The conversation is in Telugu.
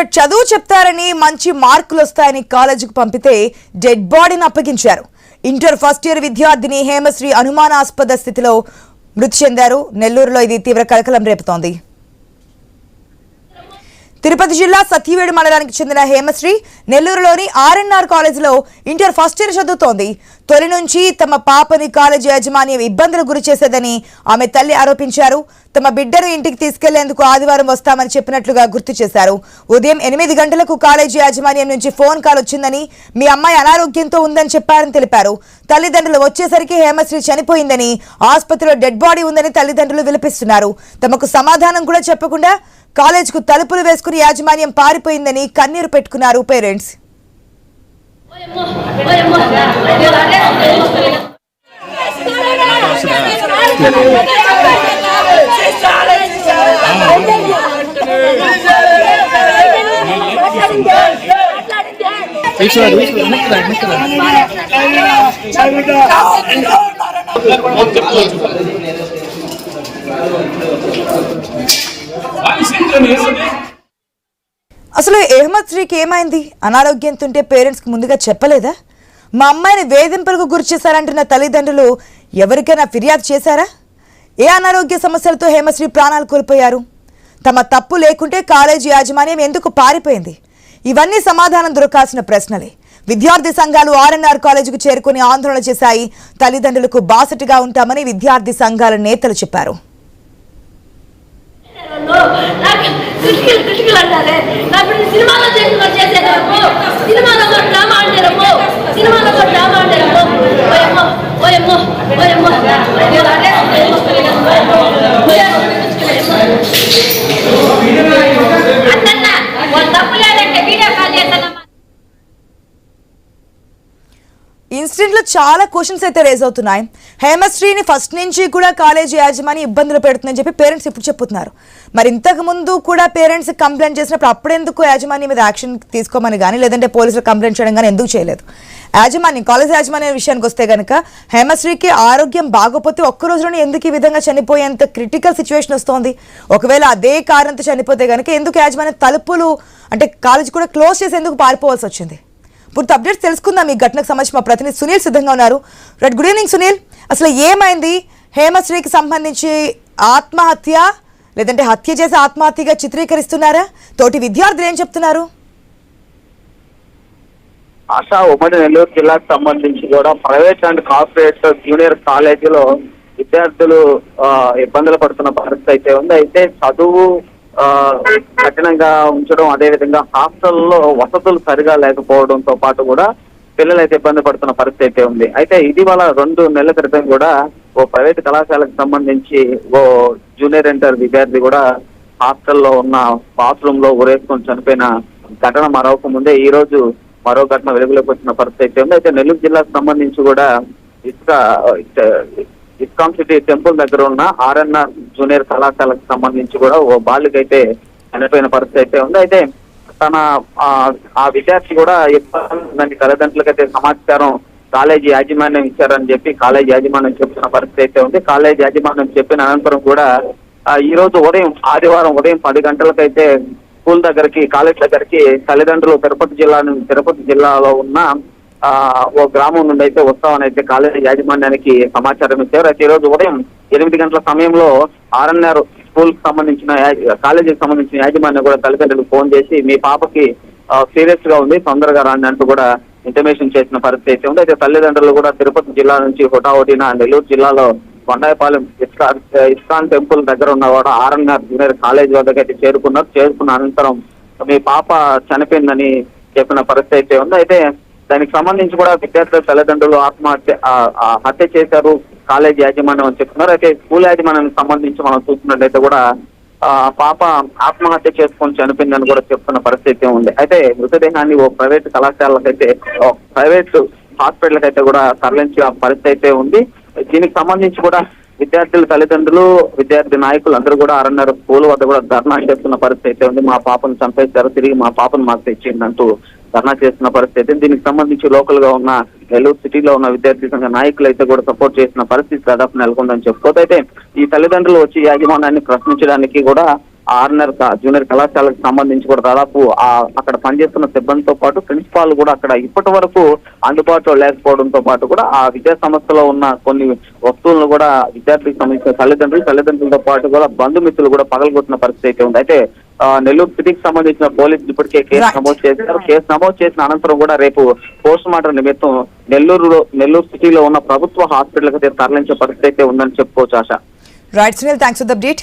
బుల్లెట్ చదువు చెప్తారని మంచి మార్కులు వస్తాయని కాలేజీకి పంపితే డెడ్ బాడీని అప్పగించారు. ఇంటర్ ఫస్ట్ ఇయర్ విద్యార్థిని హేమశ్రీ అనుమానాస్పద స్థితిలో మృతి చెందారు. నెల్లూరులో ఇది తీవ్ర కలకలం రేపుతోంది. తిరుపతి జిల్లా సత్యవేడు మండలానికి చెందిన హేమశ్రీ నెల్లూరులోని ఆర్ఎన్ఆర్ కాలేజీలో ఇంటర్ ఫస్ట్ ఇయర్ చదువుతోంది. తొలి నుంచి తమ పాపని కాలేజీ యాజమాన్యం ఇబ్బందులు గురి చేసేదని ఆమె తల్లి ఆరోపించారు. తమ బిడ్డను ఇంటికి తీసుకెళ్ళేందుకు ఆదివారం వస్తామని చెప్పినట్లుగా గుర్తు చేశారు. ఉదయం ఎనిమిది గంటలకు కాలేజీ యాజమాన్యం నుంచి ఫోన్ కాల్ వచ్చిందని మీ అమ్మాయి అనారోగ్యంతో ఉందని చెప్పారని తెలిపారు. తల్లిదండ్రులు వచ్చేసరికి హేమశ్రీ చనిపోయిందని ఆసుపత్రిలో డెడ్ బాడీ ఉందని తల్లిదండ్రులు విలపిస్తున్నారు. తమకు సమాధానం కూడా చెప్పకుండా కాలేజీకు తలుపులు వేసుకుని యాజమాన్యం పారిపోయిందని కన్నీరు పెట్టుకున్నారు parents. Vai, senta mesmo, né? అసలు ఎహ్మద్ శ్రీకి ఏమైంది? అనారోగ్యంతో ఉంటే పేరెంట్స్కి ముందుగా చెప్పలేదా? మా అమ్మాయిని వేధింపులకు గురి చేశారంటున్న తల్లిదండ్రులు ఎవరికైనా ఫిర్యాదు చేశారా? ఏ అనారోగ్య సమస్యలతో హేమశ్రీ ప్రాణాలు కోల్పోయారు? తమ తప్పు లేకుంటే కాలేజీ యాజమాన్యం ఎందుకు పారిపోయింది? ఇవన్నీ సమాధానం దొరకాల్సిన ప్రశ్నలే. విద్యార్థి సంఘాలు ఆర్ఎన్ఆర్ కాలేజీకి చేరుకుని ఆందోళన చేశాయి. తల్లిదండ్రులకు బాసటగా ఉంటామని విద్యార్థి సంఘాల నేతలు చెప్పారు. కిటికీలు సినిమాలో చేసిన చేసేటప్పుడు సినిమా ఇన్సిడెంట్లో చాలా క్వశ్చన్స్ అయితే రేజ్ అవుతున్నాయి. హేమశ్రీని ఫస్ట్ నుంచి కూడా కాలేజీ యాజమాని ఇబ్బందులు పెడుతుందని చెప్పి పేరెంట్స్ ఇప్పుడు చెప్తున్నారు మరి ఇంతకు ముందు కూడా పేరెంట్స్ కంప్లైంట్ చేసినప్పుడు అప్పుడెందుకు యాజమాని మీద యాక్షన్ తీసుకోమని కానీ లేదంటే పోలీసులు కంప్లైంట్ చేయడం కానీ ఎందుకు చేయలేదు? యాజమాని కాలేజ్ యాజమాని విషయానికి వస్తే కనుక హేమశ్రీకి ఆరోగ్యం బాగోపోతే ఒక్క రోజులోనే ఎందుకు ఈ విధంగా చనిపోయేంత క్రిటికల్ సిచ్యువేషన్ వస్తోంది? ఒకవేళ అదే కారణంతో చనిపోతే కనుక ఎందుకు యాజమాని తలుపులు అంటే కాలేజ్ కూడా క్లోజ్ చేసి ఎందుకు పారిపోవాల్సి వచ్చింది? పూర్తి అప్డేట్స్ తెలుసుకుందాం. ఈ ఘటనకు సంబంధించి మా ప్రతినిధి సునీల్ సిద్ధంగా ఉన్నారు. Right good evening Sunil. అసలు ఏమైంది? హేమశ్రీకి సంబంధించి ఆత్మహత్య లేదంటే హత్య చేసి ఆత్మహత్యగా చిత్రీకరిస్తున్నారా? తోటి విద్యార్థులు ఏం చెప్తున్నారు? ఆశా ఉమ్మడి నెల్లూరు జిల్లాకు సంబంధించి కూడా ప్రైవేట్ అండ్ కార్పొరేట్ జూనియర్ కాలేజీలో విద్యార్థులు ఇబ్బందులు పడుతున్న పరిస్థితి అయితే ఉంది. అయితే చదువు కఠినంగా ఉంచడం అదేవిధంగా హాస్టల్లో వసతులు సరిగా లేకపోవడంతో పాటు కూడా పిల్లలు అయితే ఇబ్బంది పడుతున్న పరిస్థితి అయితే ఉంది. అయితే ఇటీవల రెండు నెలల క్రితం కూడా ఓ ప్రైవేట్ కళాశాలకు సంబంధించి ఓ జూనియర్ ఇంటర్ విద్యార్థి కూడా హాస్టల్లో ఉన్న బాత్రూమ్లో ఉరేసుకొని చనిపోయిన ఘటన మరొక ముందే ఈ రోజు మరో ఘటన వెలుగులోకి వచ్చిన పరిస్థితి అయితే ఉంది. అయితే నెల్లూరు జిల్లాకు సంబంధించి కూడా ఇసుక ఇస్కాన్ సిటీ టెంపుల్ దగ్గర ఉన్న ఆర్ఎన్ఆర్ జూనియర్ కళాశాలకు సంబంధించి కూడా ఓ బాలికైతే చనిపోయిన పరిస్థితి అయితే ఉంది. అయితే తన ఆ, విద్యార్థి కూడా దాని తల్లిదండ్రులకైతే సమాచారం కాలేజీ యాజమాన్యం ఇచ్చారని చెప్పి కాలేజీ యాజమాన్యం చెప్తున్న పరిస్థితి అయితే ఉంది. కాలేజీ యాజమాన్యం చెప్పిన అనంతరం కూడా ఈ రోజు ఉదయం ఆదివారం ఉదయం పది గంటలకైతే స్కూల్ దగ్గరికి కాలేజ్ దగ్గరికి తల్లిదండ్రులు తిరుపతి జిల్లా తిరుపతి జిల్లాలో ఉన్న ఓ గ్రామం నుండి అయితే వస్తామని అయితే కాలేజీ యాజమాన్యానికి సమాచారం ఇచ్చారు. అయితే ఈ రోజు ఉదయం ఎనిమిది గంటల సమయంలో ఆర్ఎన్ఆర్ స్కూల్కి సంబంధించిన కాలేజీకి సంబంధించిన యాజమాన్యం కూడా తల్లిదండ్రులకు ఫోన్ చేసి మీ పాపకి సీరియస్గా ఉంది తొందరగా రాండి అంటూ కూడా ఇంటిమేషన్ చేసిన పరిస్థితి అయితే ఉంది. అయితే తల్లిదండ్రులు కూడా తిరుపతి జిల్లా నుంచి హుటాహుటిన నెల్లూరు జిల్లాలో కొండాయపాలెం ఇస్కాన్ ఇస్కాన్ టెంపుల్ దగ్గర ఉన్న కూడా ఆర్ఎన్ఆర్ జూనియర్ కాలేజ్ వద్దకు అయితే చేరుకున్నారు. చేరుకున్న అనంతరం మీ పాప చనిపోయిందని చెప్పిన పరిస్థితి అయితే ఉంది. అయితే దానికి సంబంధించి కూడా విద్యార్థుల తల్లిదండ్రులు ఆత్మహత్య ఆ, హత్య చేశారు కాలేజ్ యాజమాన్యం అని చెప్తున్నారు. అయితే స్కూల్ యాజమాన్యానికి సంబంధించి మనం చూస్తున్నట్లయితే కూడా ఆ, పాప ఆత్మహత్య చేసుకొని చనిపోయిందని కూడా చెప్తున్న పరిస్థితి ఉంది. అయితే మృతదేహాన్ని ఓ ప్రైవేట్ కళాశాలకైతే ప్రైవేట్ హాస్పిటల్ అయితే కూడా తరలించే పరిస్థితి అయితే ఉంది. దీనికి సంబంధించి కూడా విద్యార్థుల తల్లిదండ్రులు విద్యార్థి నాయకులు అందరూ కూడా అరన్నర స్కూల్ వద్ద కూడా ధర్నా చేస్తున్న పరిస్థితి అయితే ఉంది. మా పాపను చంపేశారు తిరిగి మా పాపను మాకు తెచ్చిందంటూ ధర్నా చేస్తున్న పరిస్థితి దీనికి సంబంధించి లోకల్గా ఉన్న నెల్లూరు సిటీలో ఉన్న విద్యార్థి సంఘ నాయకులు అయితే కూడా సపోర్ట్ చేసిన పరిస్థితి దాదాపు నెలకొందని చెప్పుకోతే అయితే ఈ తల్లిదండ్రులు వచ్చి యాజమాన్యాన్ని ప్రశ్నించడానికి కూడా ఆర్నర్ జూనియర్ కళాశాలకు సంబంధించి కూడా దాదాపు ఆ అక్కడ పనిచేస్తున్న సిబ్బందితో పాటు ప్రిన్సిపాల్ కూడా అక్కడ ఇప్పటి వరకు అందుబాటులో లేకపోవడంతో పాటు కూడా ఆ విద్యా సంస్థలో ఉన్న కొన్ని వస్తువులను కూడా విద్యార్థికి సంబంధించిన తల్లిదండ్రులు తల్లిదండ్రులతో పాటు కూడా బంధుమిత్రులు కూడా పగలగొట్టిన పరిస్థితి అయితే ఉంది. అయితే నెల్లూరు సిటీకి సంబంధించిన పోలీసులు ఇప్పటికే కేసు. నమోదు చేశారు. కేసు నమోదు చేసిన అనంతరం కూడా రేపు పోస్ట్ మార్టం నిమిత్తం నెల్లూరులో నెల్లూరు సిటీలో ఉన్న ప్రభుత్వ హాస్పిటల్కి తరలించే పరిస్థితి అయితే ఉందని చెప్పుకోవచ్చు Asha. Right Sunil thanks for the update